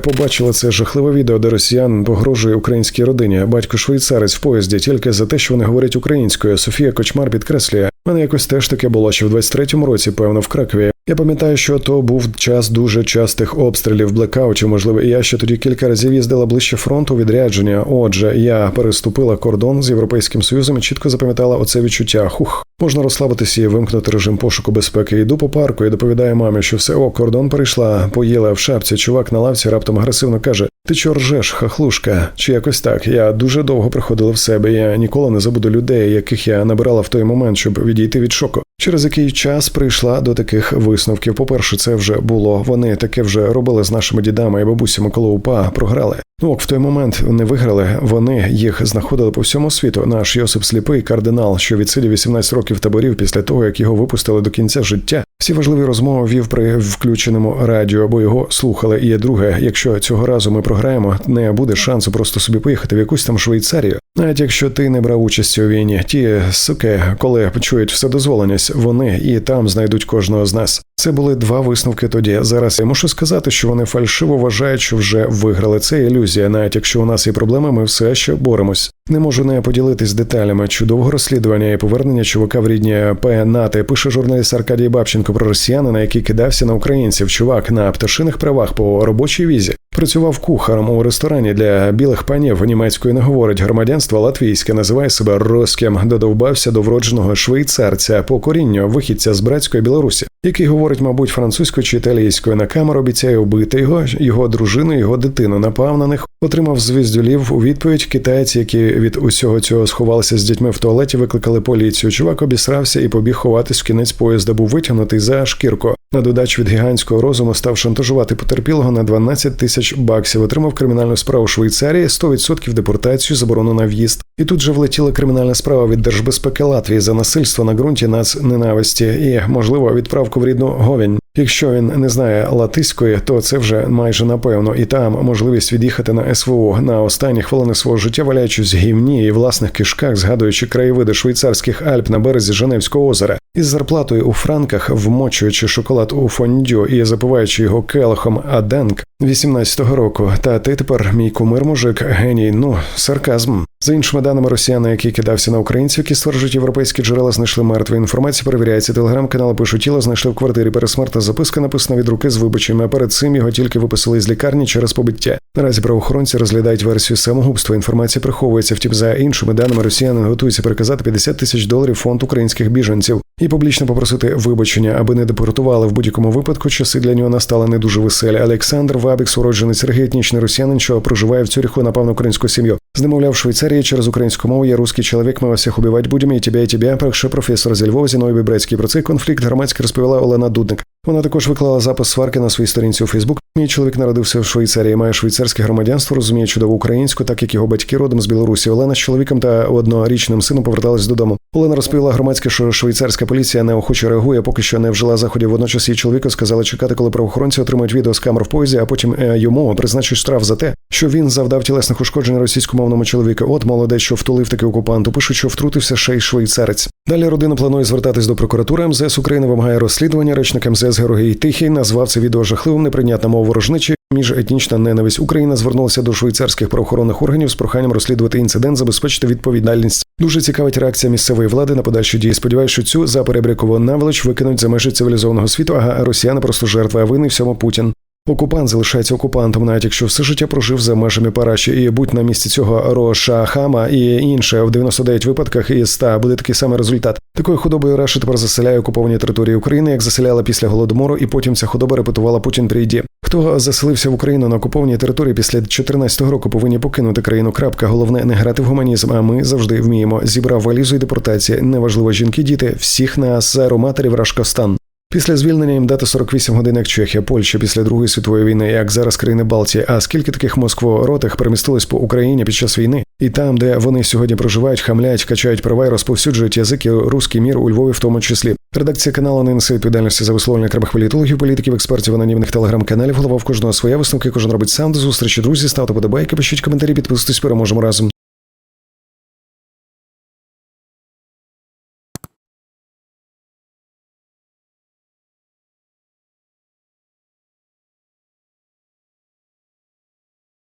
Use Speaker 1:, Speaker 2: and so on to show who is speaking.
Speaker 1: Побачили це жахливе відео, де росіян погрожує українській родині. Батько швейцарець в поїзді тільки за те, що вони говорять українською. Софія Кочмар підкреслює. Мене якось теж таке було що в 23-му році, певно, в Кракові. Я пам'ятаю, що то був час дуже частих обстрілів, блекаутів, можливо, я ще тоді кілька разів їздила ближче фронту відрядження. Отже, я переступила кордон з європейським союзом і чітко запам'ятала оце відчуття. Хух, можна розслабитися і вимкнути режим пошуку безпеки. Йду по парку і доповідаю мамі, що все о, кордон перейшла, поїла в шапці. Чувак на лавці раптом агресивно каже: Ти чо ржеш, хахлушка? Чи якось так? Я дуже довго приходила в себе. Я ніколи не забуду людей, яких я набирала в той момент, щоб відійти від шоку. Через який час прийшла до таких висновків. По-перше, це вже було. Вони таке вже робили з нашими дідами і бабусями, коли УПА програли. Ну, ок, в той момент не виграли. Вони їх знаходили по всьому світу. Наш Йосип Сліпий, кардинал, що відсидів 18 років таборів після того, як його випустили до кінця життя. Всі важливі розмови вів при включеному радіо, або його слухали. І є друге, якщо цього разу ми програємо, не буде шансу просто собі поїхати в якусь там Швейцарію. Навіть якщо ти не брав участі у війні, ті суки, коли почують вседозволеність, вони і там знайдуть кожного з нас. Це були два висновки тоді. Зараз я мушу сказати, що вони фальшиво вважають, що вже виграли. Це ілюзія. Навіть якщо у нас є проблеми, ми все ще боремось. Не можу не поділитись деталями чудового розслідування і повернення чувака в рідні ПНАТи. Пише журналіст Аркадій Бабченко про росіянина, який кидався на українців. Чувак на пташиних правах по робочій візі. Працював кухарем у ресторані для білих панів. Німецькою не говорить громадянство латвійське, називає себе Роскем, додовбався до вродженого швейцарця по корінню, вихідця з братської Білорусі, який говорить, мабуть, французькою чи італійською. На камеру обіцяє вбити його, його дружину, його дитину. Напав на них, отримав звіздюлів у відповідь. Китайці, які від усього цього сховалися з дітьми в туалеті, викликали поліцію. Чувак обісрався і побіг ховатись в кінець поїзда. Був витягнутий за шкірку. На додачу від гігантського розуму став шантажувати потерпілого на 12 тисяч баксів. Отримав кримінальну справу Швейцарії, 100% депортацію, заборону на в'їзд. І тут же влетіла кримінальна справа від держбезпеки Латвії за насильство на ґрунті нацненависті і, можливо, відправку в рідну говінь. Якщо він не знає латиської, то це вже майже напевно, і там можливість від'їхати на СВО на останні хвилини свого життя, валяючись гівні і власних кишках, згадуючи краєвиди швейцарських Альп на березі Женевського озера, із зарплатою у франках, вмочуючи шоколад у фондю і запиваючи його келихом Аденк 18-го року. Та ти тепер мій кумир мужик, геній, ну сарказм. За іншими даними росіяни, які кидався на українців, які стверджують європейські джерела, знайшли мертві інформація. Перевіряється телеграм-канали. Пишуть тіло, знайшли в квартирі пересмерта. Записка написана від руки з вибачами. А перед цим його тільки виписали з лікарні через побиття. Наразі правоохоронці розглядають версію самогубства. Інформація приховується. Втім, за іншими даними росіяни готуються переказати 50 тисяч доларів фонд українських біженців і публічно попросити вибачення, аби не депортували в будь-якому випадку. Часи для нього настали не дуже веселі. Олександр Вабікс, уроджений Сергій росіянин, що проживає в Цюріху, напав на українську сім'ю. Знемовляв в Швейцарії через українську мову. Я русський чоловік, ми вас всіх убивати будемо, і тебе, і тебе. Перший професор зі Львова Зіновій Бібрецький. Про цей конфлікт громадськи розповіла Олена Дудник. Вона також виклала запис сварки на своїй сторінці у Фейсбук. Мій чоловік народився в Швейцарії, має швейцарське громадянство, розуміє чудову українську, так як його батьки родом з Білорусі. Олена з чоловіком та однорічним сином повертались додому. Олена розповіла громадське, що швейцарська поліція неохоче реагує, поки що не вжила заходів. Водночас її чоловіка сказали чекати, коли правоохоронці отримають відео з камер в поїзді, а потім йому призначить штраф за те, що він завдав тілесних ушкоджень російськомовному чоловіку. От молодець, що втулив таки окупанту. Пишуть, що втрутився ще й швейцарець. Далі родина планує звертатись до прокуратури МЗС України. Вимагає розслідування. Речник МЗС Георгій Тихий назвав це відео жахливим, неприйнятна мова ворожничі. Міжетнічна ненависть Україна звернулася до швейцарських правоохоронних органів з проханням розслідувати інцидент, забезпечити відповідальність. Дуже цікавить реакція місцевої влади на подальші дії. Сподіваюся, що цю за перебрякову наволоч викинуть за межі цивілізованого світу. Ага, росіяни просто жертва а винний всьому Путін. Окупант залишається окупантом, навіть якщо все життя прожив за межами Параші, і будь на місці цього Роша Хама і інше в 99 випадках із 100 буде такий самий результат. Такою худобою Раша тепер заселяє окуповані території України, як заселяла після голодомору, і потім ця худоба репетувала Путін прийді. Хто заселився в Україну на окупованій території після 2014 року, повинні покинути країну. Крапка головне не грати в гуманізм. А ми завжди вміємо. Зібрав валізу і депортації. Неважливо жінки, діти, всіх нас ароматорів Рашкостан. Після звільнення їм дати 48 годин, як Чехія, Польща після Другої світової війни, як зараз країни Балтії. А скільки таких москворотих перемістилось по Україні під час війни? І там, де вони сьогодні проживають, хамлять, качають права і розповсюджують язики руський мір у Львові, в тому числі. Редакція каналу не несе відповідальності за висловлення окремих політологів, політиків, експертів, анонімних телеграм-каналів. Голова в кожного своя висновки. Кожен робить сам до зустрічі. Друзі, ставте подобайки, пишіть коментарі, підписуйтесь, переможемо разом.